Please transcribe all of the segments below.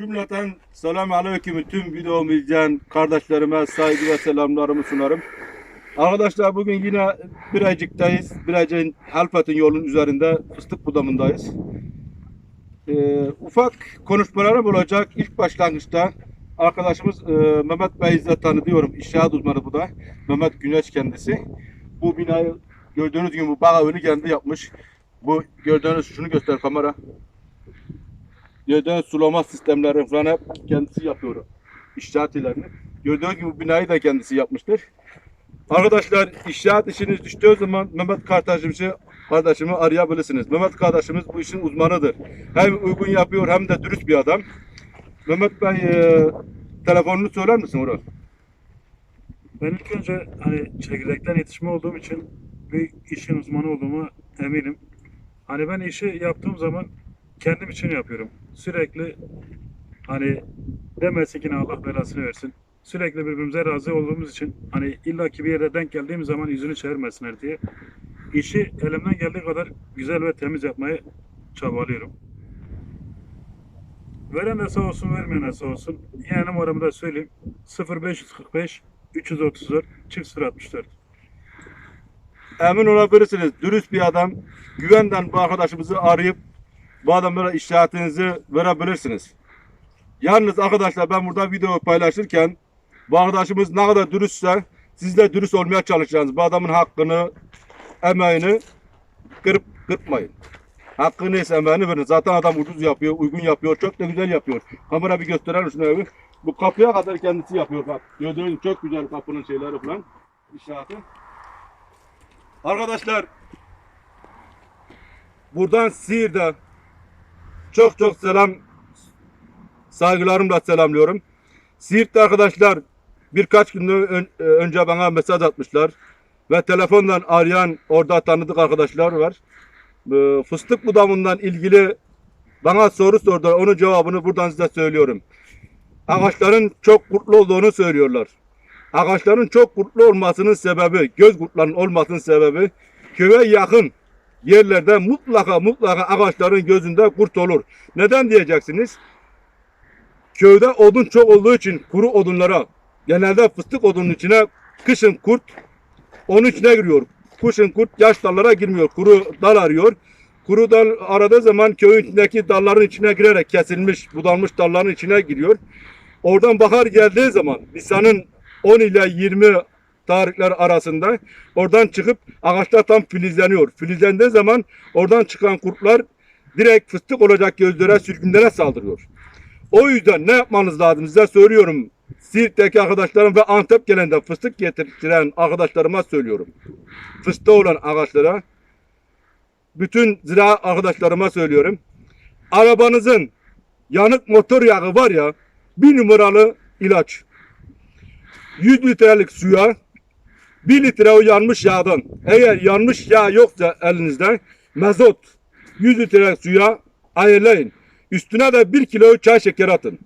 Cümleten selam aleyküm tüm videomu izleyen kardeşlerime saygı ve selamlarımı sunarım. Arkadaşlar bugün yine Birecik'teyiz. Birecik'in Halfet'in yolun üzerinde fıstık budamındayız. Ee, ufak konuşmalarım olacak. İlk başlangıçta arkadaşımız e, Mehmet Bey'i de tanıyorum. İnşaat uzmanı bu da. Mehmet Güneş kendisi. Bu binayı gördüğünüz gibi bu bağ önü kendi yapmış. Bu gördüğünüz şunu göster kamera. Gördüğünüz sulama sistemlerini falan hep kendisi yapıyor. İnşaatlerini. Gördüğünüz gibi binayı da kendisi yapmıştır. Arkadaşlar inşaat işiniz düştüğü zaman Mehmet kardeşimizi kardeşimi arayabilirsiniz. Mehmet kardeşimiz bu işin uzmanıdır. Hem uygun yapıyor hem de dürüst bir adam. Mehmet Bey e, telefonunu söyler misin Uğur? Ben ilk önce hani çekirdekten yetişme olduğum için bir işin uzmanı olduğumu eminim. Hani ben işi yaptığım zaman kendim için yapıyorum. Sürekli hani demesin ki Allah belasını versin. Sürekli birbirimize razı olduğumuz için hani illaki bir yere denk geldiğim zaman yüzünü çevirmesinler diye işi elimden geldiği kadar güzel ve temiz yapmaya çabalıyorum. Veren de sağ olsun, vermeyen de sağ olsun. Yani numaramı da söyleyeyim. 0545 334 çift 064. Emin olabilirsiniz. Dürüst bir adam. Güvenden bu arkadaşımızı arayıp bu adamlara işaretinizi verebilirsiniz. Yalnız arkadaşlar ben burada video paylaşırken bu arkadaşımız ne kadar dürüstse siz de dürüst olmaya çalışacaksınız. Bu adamın hakkını, emeğini kırıp kırpmayın. Hakkı neyse emeğini verin. Zaten adam ucuz yapıyor, uygun yapıyor, çok da güzel yapıyor. Kamera bir gösterelim şunu abi. Bu kapıya kadar kendisi yapıyor bak. Gördüğünüz çok güzel kapının şeyleri falan. İnşaatı. Arkadaşlar buradan Siirt'e çok çok selam saygılarımla selamlıyorum. Siirt'te arkadaşlar birkaç gün ön- önce bana mesaj atmışlar ve telefondan arayan orada tanıdık arkadaşlar var. Fıstık budamından ilgili bana soru sordular. Onun cevabını buradan size söylüyorum. Ağaçların çok kurtlu olduğunu söylüyorlar. Ağaçların çok kurtlu olmasının sebebi, göz kurtlarının olmasının sebebi köye yakın yerlerde mutlaka mutlaka ağaçların gözünde kurt olur. Neden diyeceksiniz? Köyde odun çok olduğu için kuru odunlara genelde fıstık odunun içine kışın kurt onun içine giriyor. Kışın kurt yaş dallara girmiyor. Kuru dal arıyor. Kuru dal aradığı zaman köyün içindeki dalların içine girerek kesilmiş, budanmış dalların içine giriyor. Oradan bahar geldiği zaman Nisan'ın 10 ile 20 tarihler arasında oradan çıkıp ağaçlar tam filizleniyor. Filizlendiği zaman oradan çıkan kurtlar direkt fıstık olacak gözlere, sürgünlere saldırıyor. O yüzden ne yapmanız lazım size söylüyorum. Siirt'teki arkadaşlarım ve Antep gelende fıstık getiren arkadaşlarıma söylüyorum. Fıstığı olan ağaçlara bütün zira arkadaşlarıma söylüyorum. Arabanızın yanık motor yağı var ya bir numaralı ilaç. 100 litrelik suya 1 litre o yanmış yağdan eğer yanmış yağ yoksa elinizde mezot 100 litre suya ayarlayın. Üstüne de 1 kilo çay şekeri atın.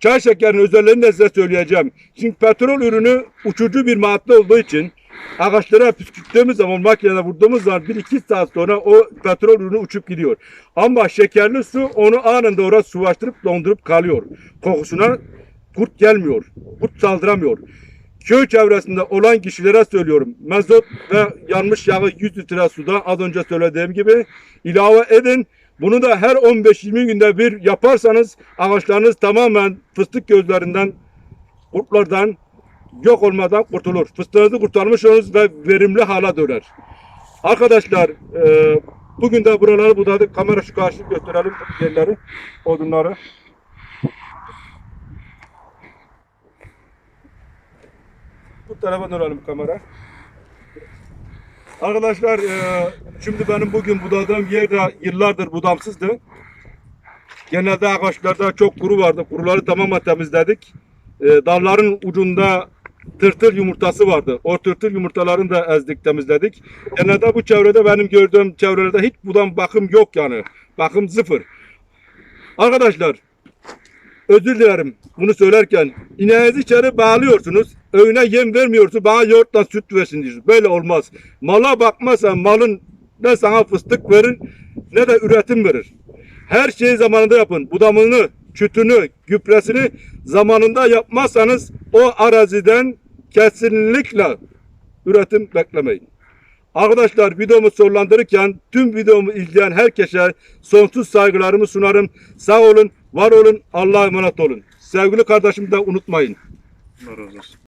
Çay şekerinin özelliğini de size söyleyeceğim. Çünkü petrol ürünü uçucu bir madde olduğu için ağaçlara püskürttüğümüz zaman makinede vurduğumuz zaman 1-2 saat sonra o petrol ürünü uçup gidiyor. Ama şekerli su onu anında oraya suvaştırıp dondurup kalıyor. Kokusuna kurt gelmiyor. Kurt saldıramıyor. Köy çevresinde olan kişilere söylüyorum. Mezot ve yanmış yağı 100 litre suda az önce söylediğim gibi ilave edin. Bunu da her 15-20 günde bir yaparsanız ağaçlarınız tamamen fıstık gözlerinden, kurtlardan yok olmadan kurtulur. Fıstığınızı kurtarmış olursunuz ve verimli hala döner. Arkadaşlar e, bugün de buraları budadık. Kamera şu karşı gösterelim yerleri, odunları. Bu tarafa dönelim kamera. Arkadaşlar e, şimdi benim bugün budadığım yer de yıllardır budamsızdı. Genelde ağaçlarda çok kuru vardı. Kuruları tamamen temizledik. E, dalların ucunda tırtıl yumurtası vardı. O tırtıl yumurtalarını da ezdik, temizledik. Genelde bu çevrede benim gördüğüm çevrelerde hiç budam bakım yok yani. Bakım sıfır. Arkadaşlar özür dilerim bunu söylerken ineğinizi içeri bağlıyorsunuz. Öğüne yem vermiyorsun bana yoğurtla süt versin diyorsun. Böyle olmaz. Mala bakmazsan malın ne sana fıstık verir ne de üretim verir. Her şeyi zamanında yapın. Budamını çütünü, gübresini zamanında yapmazsanız o araziden kesinlikle üretim beklemeyin. Arkadaşlar videomu sonlandırırken tüm videomu izleyen herkese sonsuz saygılarımı sunarım. Sağ olun, var olun, Allah'a emanet olun. Sevgili kardeşim de unutmayın. Allah razı olsun.